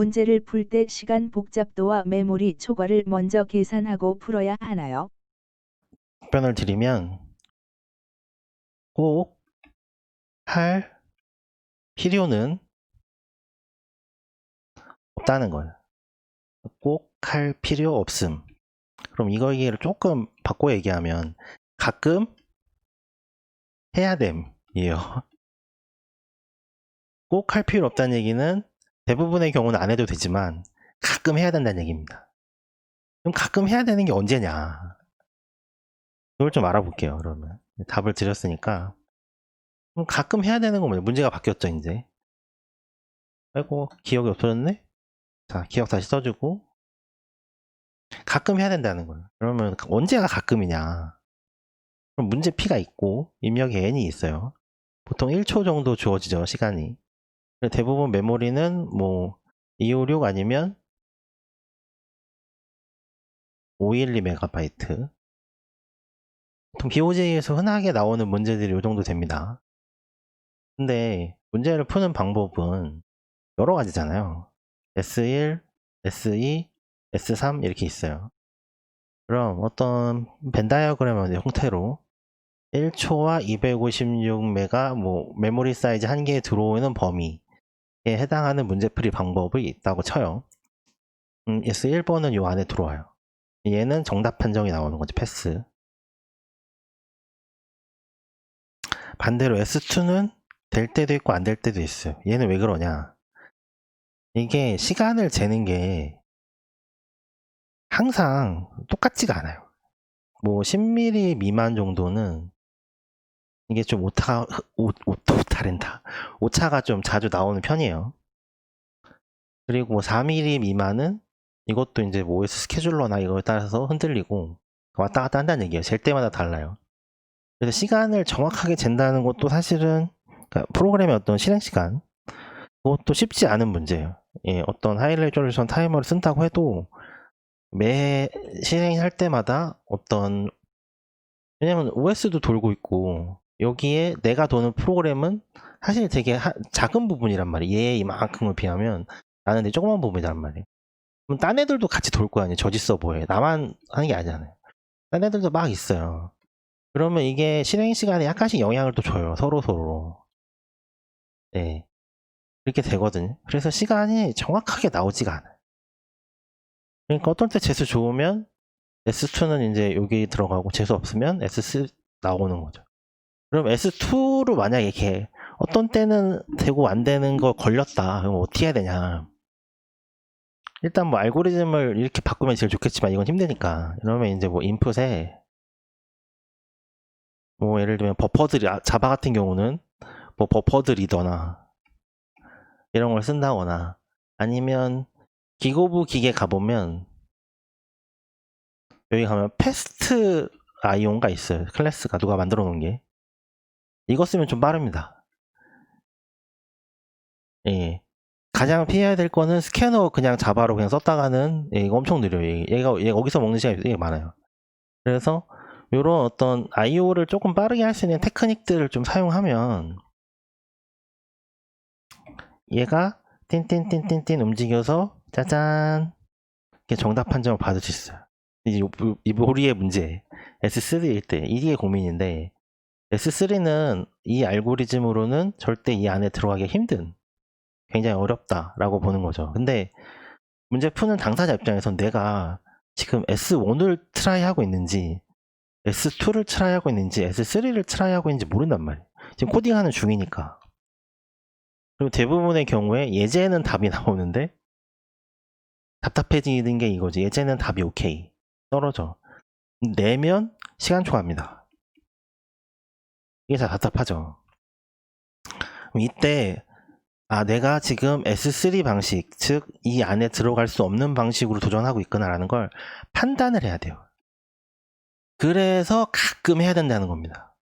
문제를 풀 때 시간 복잡도와 메모리 초과를 먼저 계산하고 풀어야 하나요? 답변을 드리면 꼭 할 필요는 없다는 거예요. 꼭 할 필요 없음. 그럼 이거 얘기를 조금 바꿔 얘기하면 가끔 해야 됨이에요. 꼭 할 필요 없다는 얘기는 대부분의 경우는 안 해도 되지만 가끔 해야 된다는 얘기입니다. 그럼 가끔 해야 되는 게 언제냐? 그걸 좀 알아볼게요, 그러면. 답을 드렸으니까. 그럼 가끔 해야 되는 건 뭐냐? 문제가 바뀌었죠, 이제. 아이고, 기억이 없어졌네? 자, 기억 다시 써주고. 가끔 해야 된다는 거예요. 그러면 언제가 가끔이냐? 그럼 문제 P가 있고, 입력에 N이 있어요. 보통 1초 정도 주어지죠, 시간이. 대부분 메모리는 뭐, 256 아니면 512MB. 보통 BOJ에서 흔하게 나오는 문제들이 이 정도 됩니다. 근데 문제를 푸는 방법은 여러 가지잖아요. S1, S2, S3 이렇게 있어요. 그럼 어떤 벤 다이어그램의 형태로 1초와 256메가 뭐 메모리 사이즈 한 개에 들어오는 범위에 해당하는 문제풀이 방법이 있다고 쳐요. 음, S1번은 요 안에 들어와요. 얘는 정답 판정이 나오는 거지, 패스. 반대로 S2는 될 때도 있고 안 될 때도 있어요. 얘는 왜 그러냐? 이게 시간을 재는 게 항상 똑같지가 않아요. 뭐 10mm 미만 정도는 이게 좀 오타, 오, 오, 오타랜다. 오차가 좀 자주 나오는 편이에요. 그리고 4mm 미만은 이것도 이제 뭐 OS 스케줄러나 이거에 따라서 흔들리고 왔다 갔다 한다는 얘기예요. 잴 때마다 달라요. 그래서 시간을 정확하게 잰다는 것도 사실은 그러니까 프로그램의 어떤 실행 시간 그것도 쉽지 않은 문제예요. 예, 어떤 하이 레졸루션 타이머를 쓴다고 해도 매 실행할 때마다 어떤 왜냐면 OS도 돌고 있고 여기에 내가 도는 프로그램은 사실 되게 하- 작은 부분이란 말이에요. 얘 이만큼을 비하면 나는 되게 조그만 부분이란 말이에요. 그럼 딴 애들도 같이 돌 거 아니에요. 저지 서버에 나만 하는 게 아니잖아요. 딴 애들도 막 있어요. 그러면 이게 실행 시간에 약간씩 영향을 또 줘요. 서로 서로. 네. 그렇게 되거든요. 그래서 시간이 정확하게 나오지가 않아요. 그러니까 어떤 때 재수 좋으면 S2는 이제 여기 들어가고 재수 없으면 S3 나오는 거죠. 그럼 S2로 만약에 이렇게 어떤 때는 되고 안 되는 거 걸렸다. 그럼 어떻게 해야 되냐. 일단 뭐 알고리즘을 이렇게 바꾸면 제일 좋겠지만 이건 힘드니까. 그러면 이제 뭐 인풋에 뭐 예를 들면 버퍼들이 아, 자바 같은 경우는 뭐 버퍼드 리더나 이런 걸 쓴다거나 아니면 기고부 기계 가보면 여기 가면 패스트 아이온가 있어요 클래스가 누가 만들어 놓은 게 이거 쓰면 좀 빠릅니다. 예. 가장 피해야 될 거는 스캐너 그냥 자바로 그냥 썼다가는 예, 이거 엄청 느려요. 얘가 얘가 거기서 먹는 시간이 되게 많아요. 그래서 이런 어떤 I.O.를 조금 빠르게 할 수 있는 테크닉들을 좀 사용하면 얘가 띵띵띵띵띵 움직여서 짜잔! 이렇게 정답 판정을 받을 수 있어요. 이제 우리의 문제. S3일 때 이게 고민인데 S3는 이 알고리즘으로는 절대 이 안에 들어가기 힘든 굉장히 어렵다라고 보는 거죠. 근데 문제 푸는 당사자 입장에선 내가 지금 S1을 트라이 하고 있는지 S2를 트라이 하고 있는지 S3를 트라이 하고 있는지 모른단 말이에요. 지금 코딩하는 중이니까. 그리고 대부분의 경우에 예제는 답이 나오는데 답답해지는 게 이거지. 예제는 답이 오케이. 떨어져. 내면 시간 초과합니다. 이게 다 답답하죠. 이때 아 내가 지금 S3 방식 즉 이 안에 들어갈 수 없는 방식으로 도전하고 있구나라는 걸 판단을 해야 돼요. 그래서 가끔 해야 된다는 겁니다.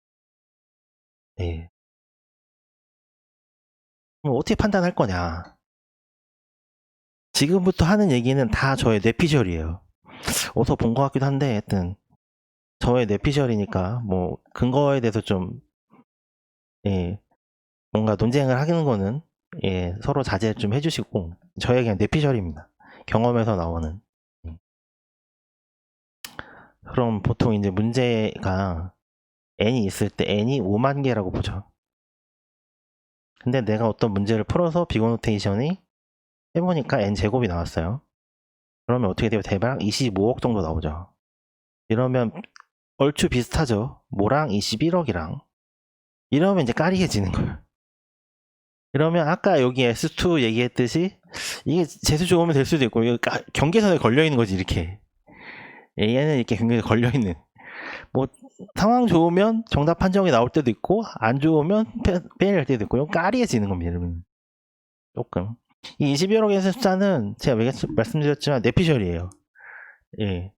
예. 어떻게 판단할 거냐? 지금부터 하는 얘기는 다 저의 뇌피셜이에요. 어디서 본 것 같기도 한데, 하여튼, 저의 뇌피셜이니까, 뭐, 근거에 대해서 좀, 예, 뭔가 논쟁을 하는 거는, 예, 서로 자제 좀 해주시고 저의 그냥 뇌피셜입니다. 경험에서 나오는. 예. 그럼 보통 이제 문제가 n이 있을 때 n이 5만 개라고 보죠. 근데 내가 어떤 문제를 풀어서 비고노테이션이 해보니까 n 제곱이 나왔어요. 그러면 어떻게 돼요? 대박 25억 정도 나오죠. 이러면 얼추 비슷하죠. 뭐랑 21억이랑. 이러면 이제 까리해지는 거예요. 그러면 아까 여기 S2 얘기했듯이 이게 재수 좋으면 될 수도 있고 경계선에 걸려 있는 거지 이렇게. 예, 얘는 이렇게 경계선에 걸려 있는. 뭐 상황 좋으면 정답 판정이 나올 때도 있고 안 좋으면 빼- 빼낼 때도 있고 까리해지는 겁니다. 여러분. 조금. 이 21억의 숫자는 제가 왜 말씀드렸지만 내피셜이에요. 예.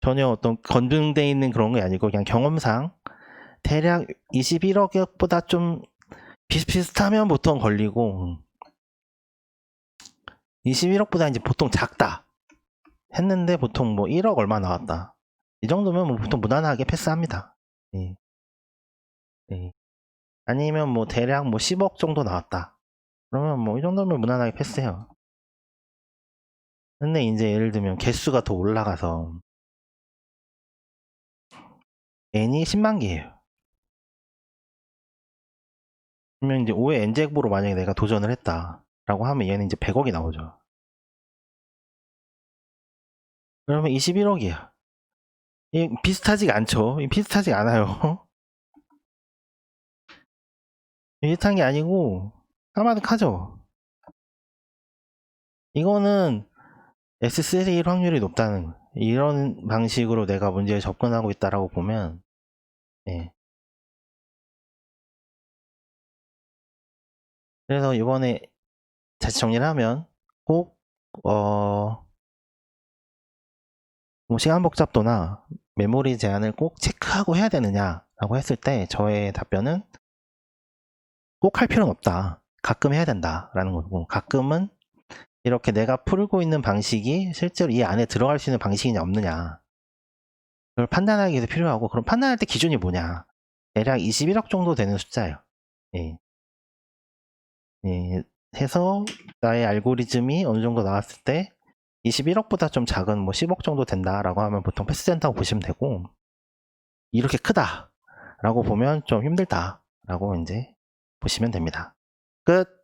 전혀 어떤 건등돼 있는 그런 게 아니고 그냥 경험상 대략 21억보다 좀 비슷비슷하면 보통 걸리고 21억보다 이제 보통 작다 했는데 보통 뭐 1억 얼마 나왔다 이 정도면 뭐 보통 무난하게 패스합니다. 예. 예. 아니면 뭐 대략 뭐 10억 정도 나왔다. 그러면 뭐 이 정도면 무난하게 패스해요. 근데 이제 예를 들면 개수가 더 올라가서 n이 10만 개예요. 그러면 이제 5의 n제곱으로 만약에 내가 도전을 했다라고 하면 얘는 이제 100억이 나오죠. 그러면 21억이야. 이 비슷하지가 않죠. 이 비슷하지 않아요. 비슷한 게 아니고 까마득하죠. 이거는 S3일 확률이 높다는. 이런 방식으로 내가 문제에 접근하고 있다라고 보면 예. 그래서 이번에 다시 정리를 하면 꼭 어, 뭐 시간 복잡도나 메모리 제한을 꼭 체크하고 해야 되느냐라고 했을 때 저의 답변은 꼭 할 필요는 없다. 가끔 해야 된다라는 거고 가끔은 이렇게 내가 풀고 있는 방식이 실제로 이 안에 들어갈 수 있는 방식이냐 없느냐 그걸 판단하기 위해서 필요하고 그럼 판단할 때 기준이 뭐냐 대략 21억 정도 되는 숫자예요. 예. 예, 해서 나의 알고리즘이 어느 정도 나왔을 때 21억보다 좀 작은 뭐 10억 정도 된다라고 하면 보통 패스된다고 보시면 되고 이렇게 크다라고 보면 좀 힘들다라고 이제 보시면 됩니다. 끝.